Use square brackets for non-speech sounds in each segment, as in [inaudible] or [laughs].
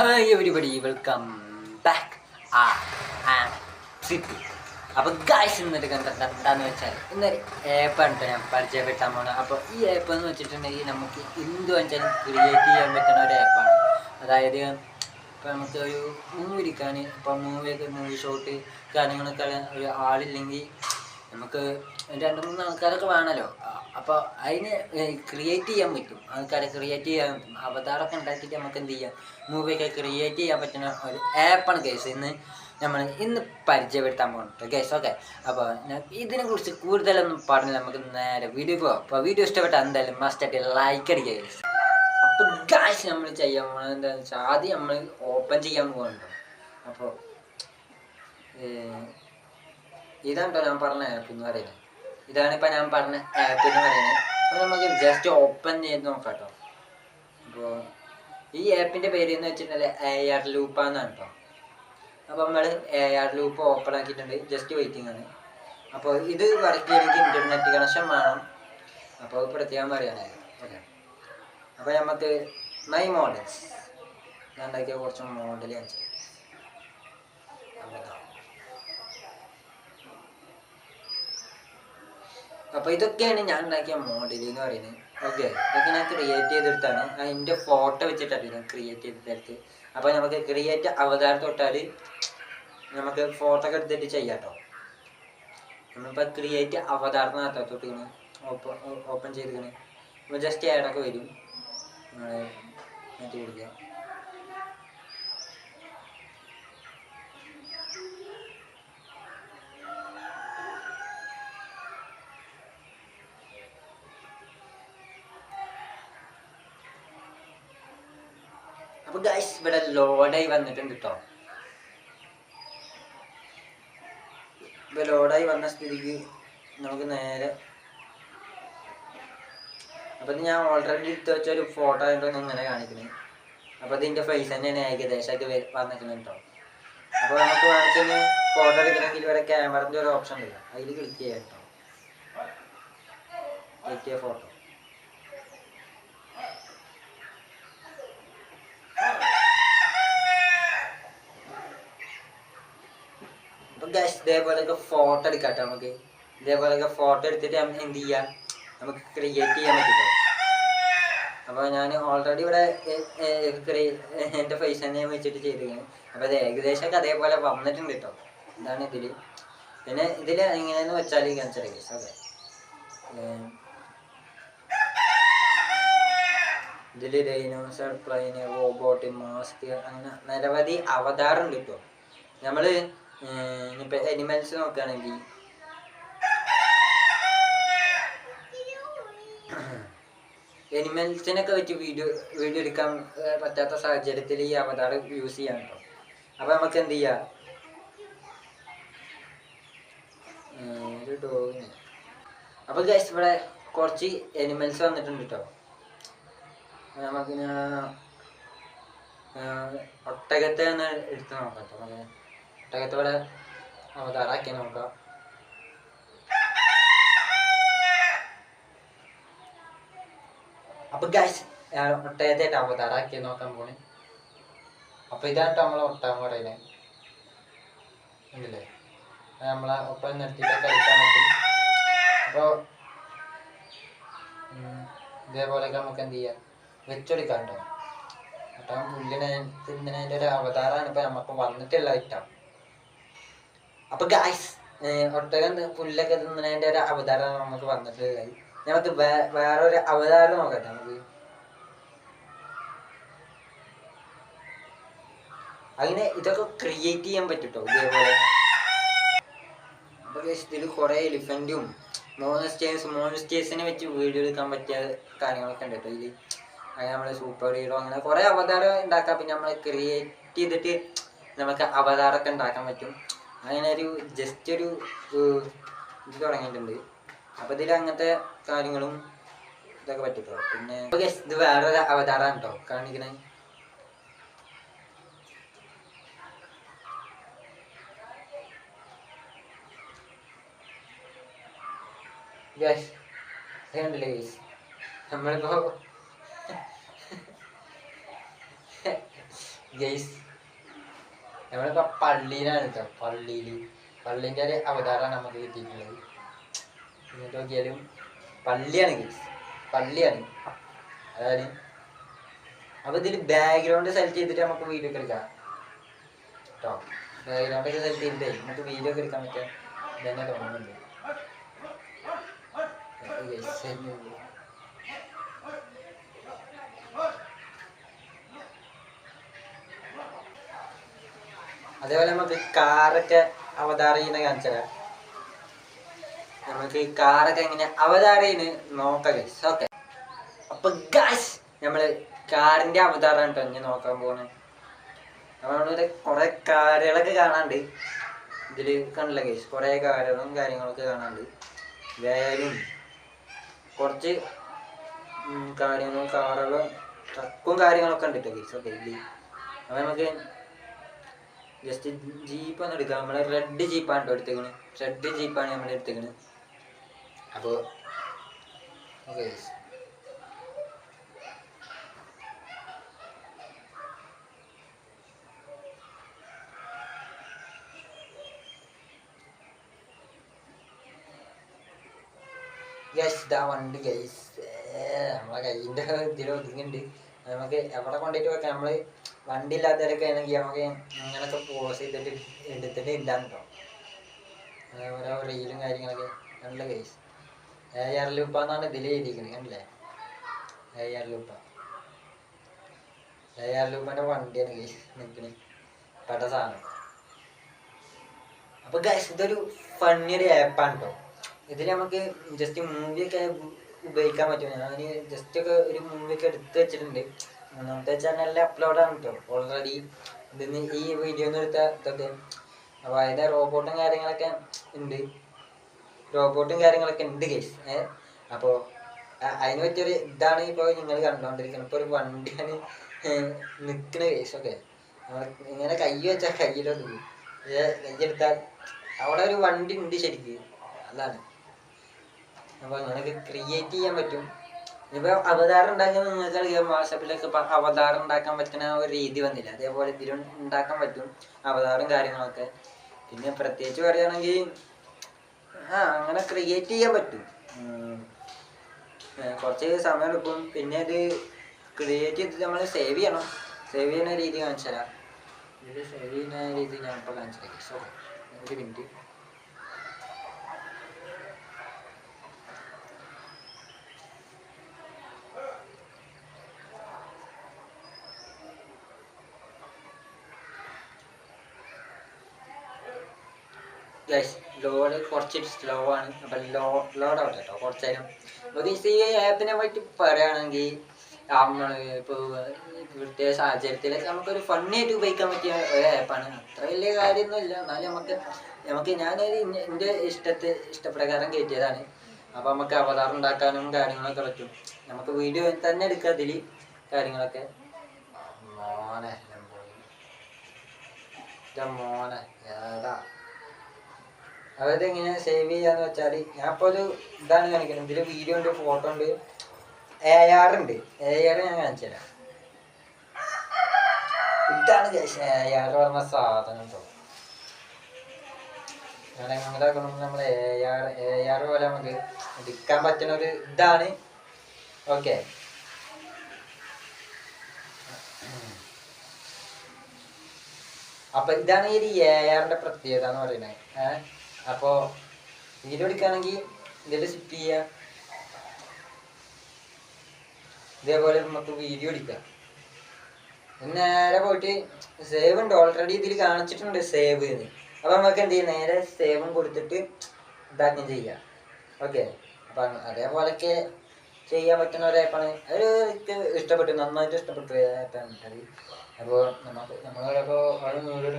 Hi everybody welcome back ആ city അപ്പോൾ guys ഇന്നൊരു കണ്ടത് എന്താണെന്ന് വെച്ചാൽ ഇന്നൊരു ആപ്പാണ് ഞാൻ പരിചയപ്പെട്ടാൻ പോകുന്നത് അപ്പോൾ ഈ ആപ്പ് എന്ന് വെച്ചിട്ടുണ്ടെങ്കിൽ നമുക്ക് എന്ത് വെച്ചാലും ക്രിയേറ്റ് ചെയ്യാൻ പറ്റുന്ന ഒരു ആപ്പാണ് അതായത് ഇപ്പോൾ നമുക്ക് ഒരു മൂവി എടുക്കാൻ ഇപ്പോൾ മൂവിയൊക്കെ മൂവി ഷോട്ട് കാര്യങ്ങളൊക്കെ ഒരു ആളില്ലെങ്കിൽ നമുക്ക് രണ്ട് മൂന്ന് ആൾക്കാരൊക്കെ വേണമല്ലോ അപ്പോൾ അതിന് ക്രിയേറ്റ് ചെയ്യാൻ പറ്റും. ആൾക്കാരെ ക്രിയേറ്റ് ചെയ്യാൻ പറ്റും അവതാരമൊക്കെ ഉണ്ടാക്കിയിട്ട് നമുക്ക് എന്ത് ചെയ്യാം? മൂവിയൊക്കെ ക്രിയേറ്റ് ചെയ്യാൻ പറ്റുന്ന ഒരു ആപ്പാണ് കേസ് ഇന്ന് നമ്മൾ ഇന്ന് പരിചയപ്പെടുത്താൻ പോകുന്നുണ്ട് കേസ് ഓക്കെ അപ്പോൾ ഇതിനെ കുറിച്ച് കൂടുതലൊന്നും പറഞ്ഞ് നമുക്ക് നേരെ വീഡിയോ പോകാം അപ്പോൾ വീഡിയോ ഇഷ്ടപ്പെട്ട എന്തായാലും മസ്റ്റായിട്ട് ലൈക്ക് അടിക്കുക കേസ് അപ്പോൾ ഗായ്സ് നമ്മൾ ചെയ്യാൻ പോകുന്നത് എന്താണെന്ന് വെച്ചാൽ ആദ്യം നമ്മൾ ഓപ്പൺ ചെയ്യാൻ പോകുന്നുണ്ട് അപ്പോൾ ഇതാണ് കേട്ടോ ഞാൻ പറഞ്ഞ ആപ്പ് എന്ന് പറയുന്നത്. ഇതാണ് ഇപ്പോൾ ഞാൻ പറഞ്ഞ ആപ്പ് എന്ന് പറയുന്നത്. അപ്പോൾ നമുക്ക് ജസ്റ്റ് ഓപ്പൺ ചെയ്ത് നോക്കാം കേട്ടോ അപ്പോൾ ഈ ആപ്പിന്റെ പേര് എന്ന് വെച്ചിട്ടുണ്ടെങ്കിൽ എ ആർ ലൂപ്പാന്നാണ് കേട്ടോ അപ്പോൾ നമ്മൾ എ ആർ ലൂപ്പ് ഓപ്പൺ ആക്കിയിട്ടുണ്ട്. ജസ്റ്റ് വെയിറ്റിംഗ് ആണ്. അപ്പോൾ ഇത് വർക്ക് ചെയ്യണമെങ്കിൽ ഇന്റർനെറ്റ് കണക്ഷൻ വേണം. അപ്പോൾ പ്രത്യേകം പറയാനായി ഓക്കെ അപ്പോൾ നമുക്ക് മൈ മോഡൽസ് ഞാൻ ഉണ്ടാക്കിയ കുറച്ച് മോഡൽ കാണിച്ചു അവിടെ അപ്പോൾ ഇതൊക്കെയാണ് ഞാൻ ഉണ്ടാക്കിയ മോഡൽ എന്ന് പറയുന്നത്. ഓക്കെ ഇതൊക്കെ ഞാൻ ക്രിയേറ്റ് ചെയ്തെടുത്താണ്. അതിന്റെ ഫോട്ടോ വെച്ചിട്ടാണ് ഞാൻ ക്രിയേറ്റ് ചെയ്തെടുത്ത് അപ്പോൾ നമുക്ക് ക്രിയേറ്റ് അവതാരം തൊട്ടാൽ നമുക്ക് ഫോട്ടോ ഒക്കെ എടുത്തിട്ട് ചെയ്യാം കേട്ടോ നമ്മളിപ്പോൾ ക്രിയേറ്റ് അവതാരം നടത്തോട്ടിങ്ങനെ ഓപ്പൺ ഓപ്പൺ ചെയ്തിരിക്കണേ. അപ്പോൾ ജസ്റ്റ് ആഡൊക്കെ വരും. മാറ്റി കൊടുക്കുക. അപ്പൊ ഗൈസ് ഇവിടെ ലോഡായി വന്നിട്ടുണ്ട് കേട്ടോ ഇപ്പൊ ലോഡായി വന്ന സ്ഥിതിക്ക് നമുക്ക് നേരെ അപ്പൊ ഞാൻ ഓൾറെഡി എടുത്ത് വെച്ച ഒരു ഫോട്ടോ ആയിട്ടൊന്നും ഇങ്ങനെ കാണിക്കുന്നത് അപ്പൊ ഇതിന്റെ ഫേസ് തന്നെയാണ് ഏകദേശമായിട്ട് വന്നിരിക്കുന്നത് കേട്ടോ അപ്പൊ നമുക്ക് വേണമെങ്കിൽ ഫോട്ടോ എടുക്കണമെങ്കിൽ ഇവിടെ ക്യാമറന്റെ ഒരു ഓപ്ഷൻ ഉണ്ട്. അതിൽ ക്ലിക്ക് ചെയ്യാം കേട്ടോ ക്ലിക്ക് ചെയ്യാം ഫോട്ടോ അപ്പൊ ഗൈസ് ഇതേപോലെയൊക്കെ ഫോട്ടോ എടുക്കാം നമുക്ക്. ഇതേപോലെയൊക്കെ ഫോട്ടോ എടുത്തിട്ട് നമുക്ക് എന്ത് ചെയ്യാം? നമുക്ക് ക്രിയേറ്റ് ചെയ്യാൻ പറ്റും അപ്പോൾ ഞാൻ ഓൾറെഡി ഇവിടെ എന്റെ പൈസ തന്നെ വെച്ചിട്ട് ചെയ്തിരിക്കുന്നത് അപ്പോൾ ഏകദേശം ഏകദേശമൊക്കെ അതേപോലെ വന്നിട്ടുണ്ട് കേട്ടോ ഇതാണ് ഇതിൽ പിന്നെ ഇതിൽ എങ്ങനെയെന്ന് വെച്ചാൽ ക്യാൻസർ കേസ് അതെ ഇതിൽ ഡൈനോസർ പ്ലെയിന് റോബോട്ട് മാസ്ക് അങ്ങനെ നിരവധി അവതാറുണ്ട് കേട്ടോ നമ്മൾ ഇനിയിപ്പോൾ അനിമൽസ് നോക്കുകയാണെങ്കിൽ എനിമൽസിനൊക്കെ വെച്ച് വീഡിയോ വീഡിയോ എടുക്കാൻ പറ്റാത്ത സാഹചര്യത്തിൽ ഈ അവതാർ യൂസ് ചെയ്യാൻ കേട്ടോ അപ്പോൾ നമുക്ക് എന്ത് ചെയ്യാം? ഒരു ഡോഗിന് അപ്പോൾ ഗൈസ് ഇവിടെ കുറച്ച് എനിമൽസ് വന്നിട്ടുണ്ട് കേട്ടോ നമുക്ക് ഒട്ടകത്തെ ഒന്ന് എടുത്ത് നോക്കാം കേട്ടോ നമുക്ക് ഒട്ടകത്തെ ഇവിടെ അവതാറാക്കി നോക്കാം അപ്പൊ ഗൈസ് ഒട്ടകത്തെ അവതാറാക്കി നോക്കാൻ പോണേ. അപ്പൊ ഇതാണ് നമ്മളെ ഒട്ടാൻ പറയുന്നത് ഉണ്ടല്ലേ നമ്മളെ ഒപ്പം നിർത്തിയിട്ട് കഴിക്കാൻ പറ്റും. അപ്പോൾ ഇതേപോലെയൊക്കെ നമുക്ക് എന്ത് ചെയ്യാം? വെച്ചെടുക്കാം കേട്ടോ ഒട്ടകം പുല്ലിനെ തിന്നതിന്റെ ഒരു അവതാരമാണ് ഇപ്പം നമുക്ക് വന്നിട്ടുള്ള ഐറ്റം അപ്പൊ ഗായ്സ് ഒട്ടകം പുല്ലൊക്കെ തിന്നതിന്റെ ഒരു അവതാരം നമുക്ക് വന്നിട്ടുള്ളത് നമുക്ക് വേറെ വേറൊരു അവതാരം നോക്കട്ടെ നമുക്ക് അങ്ങനെ ഇതൊക്കെ ക്രിയേറ്റ് ചെയ്യാൻ പറ്റൂട്ടോ ഇതേപോലെ. അപ്പൊ guys ഇതിൽ കുറെ എലിഫന്റും മോണസ്റ്റേഴ്സ് മോണസ്റ്റേഴ്സിനെ വെച്ച് വീഡിയോ എടുക്കാൻ പറ്റിയ കാര്യങ്ങളൊക്കെ ഉണ്ട് കേട്ടോ ഇതിൽ അങ്ങനെ നമ്മൾ സൂപ്പർ ഹീറോ അങ്ങനെ കുറെ അവതാരം ഉണ്ടാക്കാം പിന്നെ നമ്മൾ ക്രിയേറ്റ് ചെയ്തിട്ട് നമുക്ക് അവതാരമൊക്കെ ഉണ്ടാക്കാൻ പറ്റും. അങ്ങനെ ഒരു ജസ്റ്റ് ഒരു ഇത് തുടങ്ങിയിട്ടുണ്ട്. അപ്പൊ ഇതിൽ അങ്ങനത്തെ കാര്യങ്ങളും ഇതൊക്കെ പറ്റിട്ടോ പിന്നെ ഇത് വേറൊരു അവതാരമാണ് കേട്ടോ കാണിക്കണേ. യെസ് കണ്ടില്ലേ ഗൈസ് നമ്മളിപ്പോ [laughs] ഗെയ്സ് നമ്മളിപ്പോ പള്ളിയിലാണ് കേട്ടോ പള്ളിയിൽ പള്ളിന്റെ ഒരു അവതാരമാണ് നമുക്ക് കിട്ടിയിട്ടുള്ളത്. എന്നിട്ട് നോക്കിയാലും പള്ളിയാണ് പള്ളിയാണ്. അതായത് അപ്പൊ ഇതിൽ ബാക്ക്ഗ്രൗണ്ട് സെലക്ട് ചെയ്തിട്ട് നമുക്ക് വീഡിയോ ഒക്കെ എടുക്കാം. കേട്ടോ ബാക്ക്ഗ്രൗണ്ട് ഒക്കെ സെലക്ട് ചെയ്തിട്ടേ നമുക്ക് വീഡിയോ ഒക്കെ എടുക്കാൻ പറ്റുക ഇതന്നെ തോന്നുന്നുണ്ട്. അതേപോലെ നമുക്ക് കാറൊക്കെ അവതാരം ചെയ്യുന്ന കാണിച്ചാൽ നമുക്ക് കാറൊക്കെ എങ്ങനെ ചെയ്യുന്നത് നോക്കാം ഗൈസ് ഓക്കെ അപ്പൊ ഗൈസ് നമ്മൾ കാറിന്റെ അവതാറാണ് കേട്ടോ ഇനി നോക്കാൻ പോണേ. നമ്മളിവിടെ കുറെ കാറുകളൊക്കെ കാണാണ്ട്. ഇതിൽ കണ്ടില്ല ഗൈസ് കുറെ കാറുകളും കാര്യങ്ങളൊക്കെ കാണാണ്ട്. വേലും കുറച്ച് കാര്യങ്ങളും കാറുകളും ട്രക്കും കാര്യങ്ങളൊക്കെ ഉണ്ട് കേട്ടോ ഗൈസ് ഓക്കെ അപ്പൊ നമുക്ക് ജസ്റ്റ് ജീപ്പ് ഒന്ന് എടുക്കാം. നമ്മളെ റെഡ് ജീപ്പാണ് കേട്ടോ എടുത്തേക്കണ്. റെഡ് ജീപ്പാണ് നമ്മൾ എടുത്തേക്കണ്. അപ്പോൾ ഓക്കെ യെസ് ദാ വണ്ടി ഗൈസ് നമ്മളെ കയ്യിന്റെ ഇതിൽ ഒതുങ്ങുന്നുണ്ട് നമുക്ക് എവിടെ കൊണ്ടുപോയിട്ട് വെക്കാം? നമ്മൾ വണ്ടി ഇല്ലാത്തവരൊക്കെ ആണെങ്കിൽ നമുക്ക് അങ്ങനൊക്കെ പോസ് ചെയ്തിട്ട് എടുത്തിട്ട് ഇല്ലാന്ന് കേട്ടോ ഓരോ റീലും കാര്യങ്ങളൊക്കെ നല്ല കേസ് എ ആർ ലൂപ്പ എന്നാണ് ഇതിൽ എഴുതിയിരിക്കുന്നത് കണ്ടില്ലേ? A R Loopa A R ലൂപ്പന്റെ വണ്ടിയാണ് കേസ് നിൽക്കണേ പെട്ട സാധനം. അപ്പൊ ഗൈസ് ഇതൊരു ഫണ്ണി ഒരു ആപ്പാണ് കേട്ടോ ഇതിൽ നമുക്ക് ജസ്റ്റ് മൂവിയൊക്കെ ഉപയോഗിക്കാൻ പറ്റും. ഞാൻ ജസ്റ്റ് ഒക്കെ ഒരു മൂവിയൊക്കെ എടുത്ത് വെച്ചിട്ടുണ്ട്. മൂന്നാമത്തെ ചാനലിൽ അപ്ലോഡ് ആണ് കേട്ടോ ഓൾറെഡി ഇതിന് ഈ വീഡിയോ ഒന്നും എടുത്ത ഇതൊക്കെ അപ്പോൾ അതിന്റെ റോബോട്ടും കാര്യങ്ങളൊക്കെ ഉണ്ട് റോബോട്ടും കാര്യങ്ങളൊക്കെ ഉണ്ട് കേസ് അപ്പോൾ അതിന് പറ്റിയൊരു ഇതാണ് ഇപ്പോൾ നിങ്ങൾ കണ്ടുകൊണ്ടിരിക്കുന്നത് ഇപ്പൊ ഒരു വണ്ടിയാണ് നിൽക്കുന്ന കേസ് ഒക്കെ ഇങ്ങനെ കൈ വെച്ചാൽ കയ്യിലൊന്നും കയ്യെടുത്താൽ അവിടെ ഒരു വണ്ടി ഉണ്ട് ശരിക്ക്. അതാണ്. അപ്പൊ അങ്ങനെയൊക്കെ ക്രിയേറ്റ് ചെയ്യാൻ പറ്റും. ഇപ്പൊ അവതാരം ഉണ്ടാക്കിയ നിങ്ങൾക്കറിയാം വാട്സാപ്പിലൊക്കെ ഇപ്പൊ അവതാരം ഉണ്ടാക്കാൻ പറ്റുന്ന ഒരു രീതി വന്നില്ല. അതേപോലെ ഇതിലും ഉണ്ടാക്കാൻ പറ്റും അവതാരം കാര്യങ്ങളൊക്കെ. പിന്നെ പ്രത്യേകിച്ച് പറയുകയാണെങ്കിൽ ആ അങ്ങനെ ക്രിയേറ്റ് ചെയ്യാൻ പറ്റും. കുറച്ച് സമയം എടുക്കും. പിന്നെ അത് ക്രിയേറ്റ് ചെയ്തിട്ട് നമ്മൾ സേവ് ചെയ്യണം. സേവ് ചെയ്യുന്ന രീതി കാണിച്ചു തരാം സേവ് ചെയ്യുന്ന രീതി ഞാൻ ഇപ്പോൾ കാണിച്ചു തരാം സോ ഒരു മിനിറ്റ് ഗൈസ് ലോഡ് കുറച്ച് സ്ലോ ആണ്. അപ്പം ലോ ലോഡ് ആവട്ടെ കേട്ടോ കുറച്ച് നേരം അപ്പോൾ ഈ ആപ്പിനെ പറ്റി പറയുകയാണെങ്കിൽ നമ്മൾ ഇപ്പോൾ ഇവിടുത്തെ സാഹചര്യത്തിൽ നമുക്കൊരു ഫണ്ണി ആയിട്ട് ഉപയോഗിക്കാൻ പറ്റിയ ഒരു ആപ്പാണ് അത്ര വലിയ കാര്യമൊന്നുമില്ല. എന്നാലും നമുക്ക് നമുക്ക് ഞാനൊരു എന്റെ ഇഷ്ടത്തെ ഇഷ്ടപ്രകാരം കയറ്റിയതാണ് അപ്പോൾ നമുക്ക് അവതാർ ഉണ്ടാക്കാനും കാര്യങ്ങളൊക്കെ പറ്റും. നമുക്ക് വീഡിയോ തന്നെ എടുക്കാം അതിൽ കാര്യങ്ങളൊക്കെ. മോനെ മോനെ ഏതാ? അതായത് എങ്ങനെ സേവ് ചെയ്യാന്ന് വെച്ചാൽ ഞാൻ ഇപ്പോൾ ഒരു ഇതാണ് കാണിക്കുന്നത് ഇതിൽ വീഡിയോ ഉണ്ട് ഫോട്ടോ ഉണ്ട് എ ആർ ഉണ്ട്. എ ആർ ഞാൻ കാണിച്ചു തരാം. ഇതാണ് എ ആർ പറഞ്ഞ സാധനം കേട്ടോ എങ്ങനെ നമ്മൾ എ ആർ എ ആർ പോലെ നമുക്ക് എടുക്കാൻ പറ്റുന്ന ഒരു ഇതാണ്. ഓക്കെ അപ്പൊ ഇതാണ് ഈ എ ആറിന്റെ പ്രത്യേകത എന്ന് പറയുന്നത്. ഏഹ്? അപ്പോ വീഡിയോ എടുക്കുകയാണെങ്കിൽ ഇതിൽ സിറ്റ് ചെയ്യുക ഇതേപോലെ നമുക്ക് വീഡിയോ എടുക്കാം. നേരെ പോയിട്ട് സേവ് ഉണ്ട്. ഓൾറെഡി ഇതിൽ കാണിച്ചിട്ടുണ്ട് സേവ് എന്ന് അപ്പൊ നമുക്ക് എന്ത് ചെയ്യും? നേരെ സേവും കൊടുത്തിട്ട് ഇതാക്കുകയും ചെയ്യാം. ഓക്കെ അപ്പൊ അതേപോലെയൊക്കെ ചെയ്യാൻ പറ്റുന്ന ഒരു ആപ്പാണ് ഇഷ്ടപ്പെട്ടു. നന്നായിട്ട് ഇഷ്ടപ്പെട്ടു. ആപ്പാണ് അത് അപ്പോൾ നമുക്ക് നമ്മളിപ്പോൾ ഓരോ വീഡിയോ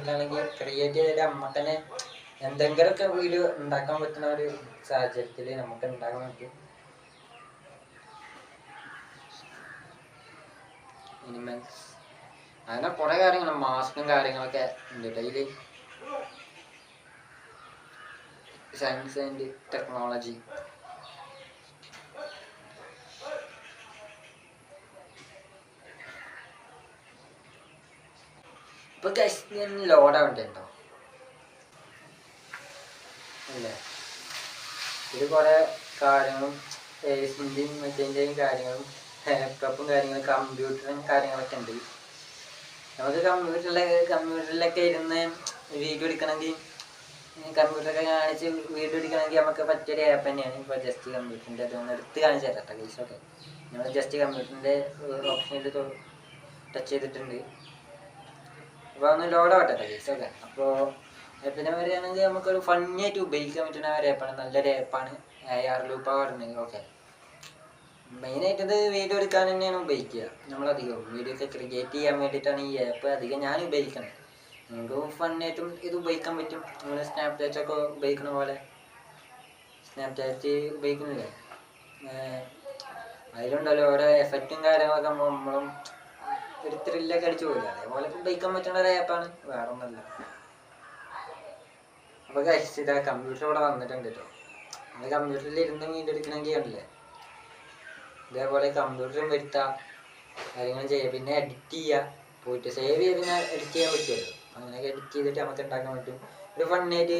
ക്രിയേറ്റ് ചെയ്തിട്ട് അമ്മ തന്നെ എന്തെങ്കിലുമൊക്കെ വീഡിയോ ഉണ്ടാക്കാൻ പറ്റുന്ന ഒരു സാഹചര്യത്തിൽ നമുക്ക് ഉണ്ടാക്കാൻ പറ്റും. അങ്ങനെ കുറെ കാര്യങ്ങൾ മാസ്കും കാര്യങ്ങളൊക്കെ ഉണ്ട് ഡെയിലി സയൻസ് ആൻഡ് ടെക്നോളജി ഇപ്പൊ ലോഡ് ആവണ്ടോ അല്ലേ? ഇത് കുറെ കാര്യങ്ങളും ഏസിന്റെയും മറ്റേന്റെയും കാര്യങ്ങളും ലാപ്ടോപ്പും കാര്യങ്ങളും കമ്പ്യൂട്ടറും കാര്യങ്ങളൊക്കെ ഉണ്ട്. നമുക്ക് കമ്പ്യൂട്ടറിലൊക്കെ കമ്പ്യൂട്ടറിലൊക്കെ ഇരുന്ന് വീഡിയോ എടുക്കണമെങ്കിൽ കമ്പ്യൂട്ടറൊക്കെ കാണിച്ച് വീഡിയോ എടുക്കണമെങ്കിൽ നമുക്ക് പറ്റിയൊരു ആപ്പ് തന്നെയാണ്. ഇപ്പോൾ ജസ്റ്റ് കമ്പ്യൂട്ടറിന്റെ അതൊന്ന് എടുത്ത് കാണിച്ചു തരാം കേട്ടോ നമ്മൾ ജസ്റ്റ് കമ്പ്യൂട്ടറിന്റെ ഓപ്ഷനിൽ ടച്ച് ചെയ്തിട്ടുണ്ട്. അപ്പോൾ ഒന്ന് ലോഡ് ആവട്ടെ ഗൈസൊക്കെ അപ്പോൾ പിന്നെ പറയുകയാണെങ്കിൽ നമുക്കൊരു ഫണ്ണിയായിട്ട് ഉപയോഗിക്കാൻ പറ്റുന്ന ഒരു ഏപ്പാണ് നല്ലൊരു ഏപ്പാണ് ആർ ലൂപ്പ പറഞ്ഞത് ഓക്കെ മെയിനായിട്ട് ഇത് വീഡിയോ എടുക്കാൻ തന്നെയാണ് ഉപയോഗിക്കുക. നമ്മളധികം. വീഡിയോ ഒക്കെ ക്രിയേറ്റ് ചെയ്യാൻ വേണ്ടിയിട്ടാണ് ഈ ആപ്പ് അധികം ഞാൻ ഉപയോഗിക്കുന്നത് നിങ്ങൾക്ക് ഫണ്ണായിട്ടും ഇത് ഉപയോഗിക്കാൻ പറ്റും. നിങ്ങൾ സ്നാപ്ചാറ്റ് ഒക്കെ ഉപയോഗിക്കണ പോലെ. സ്നാപ്ചാറ്റ് ഉപയോഗിക്കുന്നില്ലേ? അതിലുണ്ടല്ലോ ഓരോ എഫക്റ്റും കാര്യങ്ങളൊക്കെ നമ്മൾ നമ്മളും ഒരു ത്രില്ലൊക്കെ അടിച്ചു പോകില്ല അതേപോലെ ഉപയോഗിക്കാൻ പറ്റുന്ന ഒരു ആപ്പാണ് വേറെ ഒന്നല്ല അപ്പോൾ കഴിച്ച് ഇതാ കമ്പ്യൂട്ടർ ഇവിടെ വന്നിട്ടുണ്ട് കേട്ടോ നമ്മൾ കമ്പ്യൂട്ടറിൽ ഇരുന്ന് വീഡിയോ എടുക്കണമെങ്കിൽ ഉണ്ടല്ലേ ഇതേപോലെ കമ്പ്യൂട്ടറും വരുത്താം കാര്യങ്ങളും ചെയ്യുക പിന്നെ എഡിറ്റ് ചെയ്യുക പോയിട്ട് സേവ് ചെയ്ത് എഡിറ്റ് ചെയ്യാൻ പറ്റുമല്ലോ അങ്ങനെയൊക്കെ എഡിറ്റ് ചെയ്തിട്ട് നമുക്ക് ഉണ്ടാക്കാൻ പറ്റും? ഒരു ഫണ്ണായിട്ട്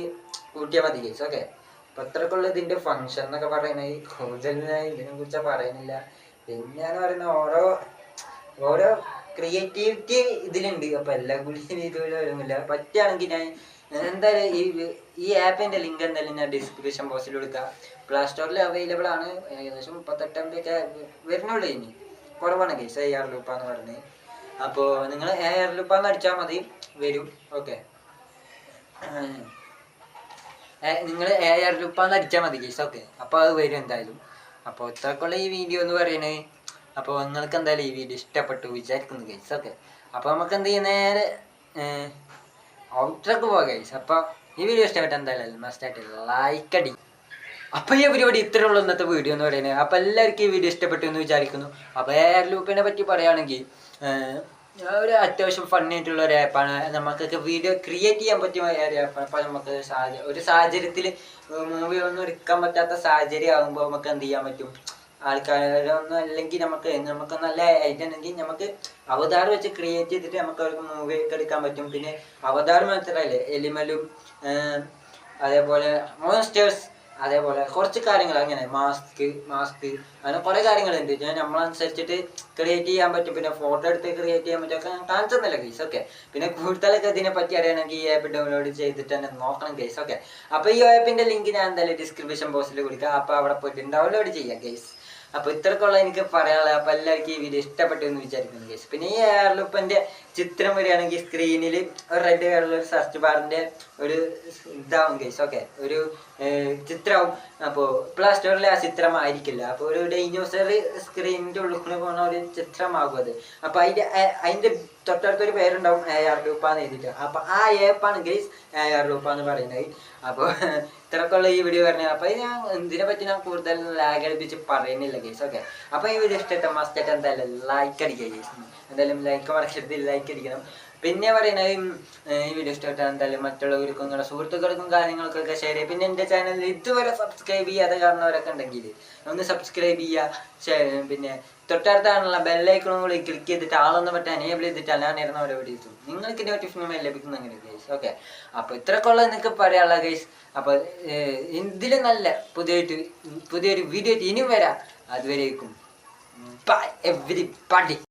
കൂട്ടിയാൽ മതി കേസ് ഓക്കെ അപ്പം അത്രക്കുള്ള ഇതിന്റെ ഫങ്ഷൻ എന്നൊക്കെ പറയുന്നത്. കൂടുതൽ ഞാൻ ഇതിനെ കുറിച്ച് പറയുന്നില്ല. പിന്നെ പറയുന്നത് ഓരോ ഓരോ ക്രിയേറ്റിവിറ്റി ഇതിലുണ്ട്. അപ്പോൾ എല്ലാം കൂടി [laughs] ഇതുപോലെ വരുന്നില്ല. പറ്റുകയാണെങ്കിൽ ഞാൻ എന്തായാലും ഈ ഈ ആപ്പിന്റെ ലിങ്ക് എന്തായാലും ഞാൻ ഡിസ്ക്രിപ്ഷൻ ബോക്സിൽ കൊടുക്കാം. പ്ലേ സ്റ്റോറിൽ അവൈലബിൾ ആണ്. ഏകദേശം മുപ്പത്തെട്ട് എം ബി ഒക്കെ വരുന്നുള്ളൂ ഇനി. കുറവാണ് കേസ് എ ആർ ലൂപ്പാന്ന് പറഞ്ഞത് അപ്പോൾ നിങ്ങൾ എ ആർ ലൂപ്പാന്ന് അടിച്ചാൽ മതി. വരും. ഓക്കെ നിങ്ങൾ എ ആർ ലൂപ്പാന്ന് അടിച്ചാൽ മതി കേസ് ഓക്കെ അപ്പോൾ അത് വരും എന്തായാലും. അപ്പോൾ ഇത്രക്കുള്ള ഈ വീഡിയോ എന്ന് പറയുന്നത് അപ്പോൾ നിങ്ങൾക്ക് എന്തായാലും ഈ വീഡിയോ ഇഷ്ടപ്പെട്ടു വിചാരിക്കുന്നു കേസ് ഓക്കെ അപ്പോൾ നമുക്ക് എന്ത് ചെയ്യും? നേരെ ഔട്ടർക്ക് പോകാം ഗൈസ് അപ്പോൾ ഈ വീഡിയോ ഇഷ്ടപ്പെട്ട എന്തായാലും മസ്റ്റായിട്ട് ലൈക്ക് അടി. അപ്പോൾ ഈ പരിപാടി ഇത്രേ ഉള്ളൂ ഇന്നത്തെ വീഡിയോ എന്ന് പറയുന്നത്. അപ്പോൾ എല്ലാവർക്കും ഈ വീഡിയോ ഇഷ്ടപ്പെട്ടു എന്ന് വിചാരിക്കുന്നു. അപ്പോൾ എയർ ലൂപ്പിനെ പറ്റി പറയുകയാണെങ്കിൽ ഒരു അത്യാവശ്യം ഫണ്ണി ആയിട്ടുള്ള ഒരു ആപ്പാണ് നമുക്കൊക്കെ വീഡിയോ ക്രിയേറ്റ് ചെയ്യാൻ പറ്റിയ ഒരു ആപ്പാണ് അപ്പോൾ നമുക്ക് ഒരു സാഹചര്യത്തിൽ മൂവി ഒന്നും എടുക്കാൻ പറ്റാത്ത സാഹചര്യം ആകുമ്പോൾ നമുക്ക് എന്ത് ചെയ്യാൻ പറ്റും? ആൾക്കാരൊന്നും അല്ലെങ്കിൽ നമുക്ക് നമുക്ക് നല്ല ഐഡിയ ഉണ്ടെങ്കിൽ നമുക്ക് അവതാർ വെച്ച് ക്രിയേറ്റ് ചെയ്തിട്ട് നമുക്ക് അവർക്ക് മൂവി ഒക്കെ എടുക്കാൻ പറ്റും. പിന്നെ അവതാർ മാത്രമല്ലേ എലിമലും അതേപോലെ മോൺസ്റ്റേഴ്സ് അതേപോലെ കുറച്ച് കാര്യങ്ങൾ അങ്ങനെ മാസ്ക് മാസ്ക് അങ്ങനെ കുറേ കാര്യങ്ങളുണ്ട്. ഞാൻ നമ്മളനുസരിച്ചിട്ട് ക്രിയേറ്റ് ചെയ്യാൻ പറ്റും. പിന്നെ ഫോട്ടോ എടുത്ത് ക്രിയേറ്റ് ചെയ്യാൻ പറ്റും. ഒക്കെ കാണിച്ചെന്നല്ല കേസ് ഓക്കെ പിന്നെ കൂടുതലൊക്കെ ഇതിനെ പറ്റി അറിയണമെങ്കിൽ ഈ ആപ്പ് ഡൗൺലോഡ് ചെയ്തിട്ട് തന്നെ നോക്കണം കേസ് ഓക്കെ അപ്പോൾ ഈ ആപ്പിന്റെ ലിങ്ക് ഞാൻ എന്തായാലും ഡിസ്ക്രിപ്ഷൻ ബോക്സിൽ കൊടുക്കുക അപ്പോൾ അവിടെ പോയിട്ട് ഡൗൺലോഡ് ചെയ്യാം കേസ് അപ്പോൾ ഇത്രക്കുള്ള എനിക്ക് പറയാനുള്ളത്. അപ്പോൾ എല്ലാവർക്കും ഈ വീഡിയോ ഇഷ്ടപ്പെട്ടു എന്ന് വിചാരിക്കുന്നു പിന്നെ ഈ എയർലുപ്പന്റെ ചിത്രം വരികയാണെങ്കിൽ സ്ക്രീനിൽ ഒരു റെഡ് കളറുള്ള ഒരു സെർച്ച് ബാറിന്റെ ഒരു ഇതാവും കേസ് ഓക്കെ ഒരു ചിത്രവും. അപ്പോൾ പ്ലേ സ്റ്റോറിൽ ആ ചിത്രം ആയിരിക്കില്ല. അപ്പോൾ ഒരു ഡൈനോസർ സ്ക്രീനിന്റെ ഉള്ളിൽ പോകുന്ന ഒരു ചിത്രമാകും അത്. അപ്പോൾ അതിന്റെ അതിന്റെ തൊട്ടടുത്തൊരു പേരുണ്ടാവും. എ ആർ ലൂപ്പ എന്ന് എഴുതിയിട്ട്. അപ്പോൾ ആ ഏപ്പാണ് ഗൈസ് എ ആർ ലൂപ്പ എന്ന് പറയുന്നത്. അപ്പോൾ ഇത്രക്കുള്ള ഈ വീഡിയോ പറഞ്ഞത്. അപ്പോൾ ഞാൻ ഇതിനെ പറ്റി ഞാൻ കൂടുതൽ ലാഗ് അടിപ്പിച്ച് പറയുന്നില്ല ഗൈസ് ഓക്കെ അപ്പോൾ ഈ വീഡിയോ ഇഷ്ടപ്പെട്ട മസ്റ്റായിട്ട് എന്തായാലും ലൈക്ക് അടിക്കുക ഗൈസ് എന്തായാലും ലൈക്ക് മറക്കരുത് ലൈക്ക് അടിക്കണം. പിന്നെ പറയുന്നത് ഈ വീഡിയോ ഇഷ്ടപ്പെട്ടാൽ എന്തായാലും മറ്റുള്ളവർക്കും നിങ്ങളുടെ സുഹൃത്തുക്കൾക്കും കാര്യങ്ങൾക്കൊക്കെ ഷെയർ ചെയ്യുക. പിന്നെ എന്റെ ചാനൽ ഇതുവരെ സബ്സ്ക്രൈബ് ചെയ്യാതെ കാണുന്നവരൊക്കെ ഉണ്ടെങ്കിൽ ഒന്ന് സബ്സ്ക്രൈബ് ചെയ്യുക പിന്നെ തൊട്ടടുത്താണുള്ള ബെല്ലൈക്കണും കൂടി ക്ലിക്ക് ചെയ്തിട്ട് ആളൊന്നും പറ്റാൻ എനേബിൾ ചെയ്തിട്ട് ഇരുന്ന ഓരോ വീഡിയോസും നിങ്ങൾക്ക് നോട്ടിഫിക്കേഷൻ ലഭിക്കുന്ന അങ്ങനെ ഗൈസ് ഓക്കെ അപ്പോൾ ഇത്രക്കുള്ള നിങ്ങൾക്ക് പറയാനുള്ള ഗൈസ് അപ്പോൾ ഇതിൽ നല്ല പുതിയൊരു പുതിയൊരു വീഡിയോ ഇനിയും വരാം. അതുവരേക്കും. By every party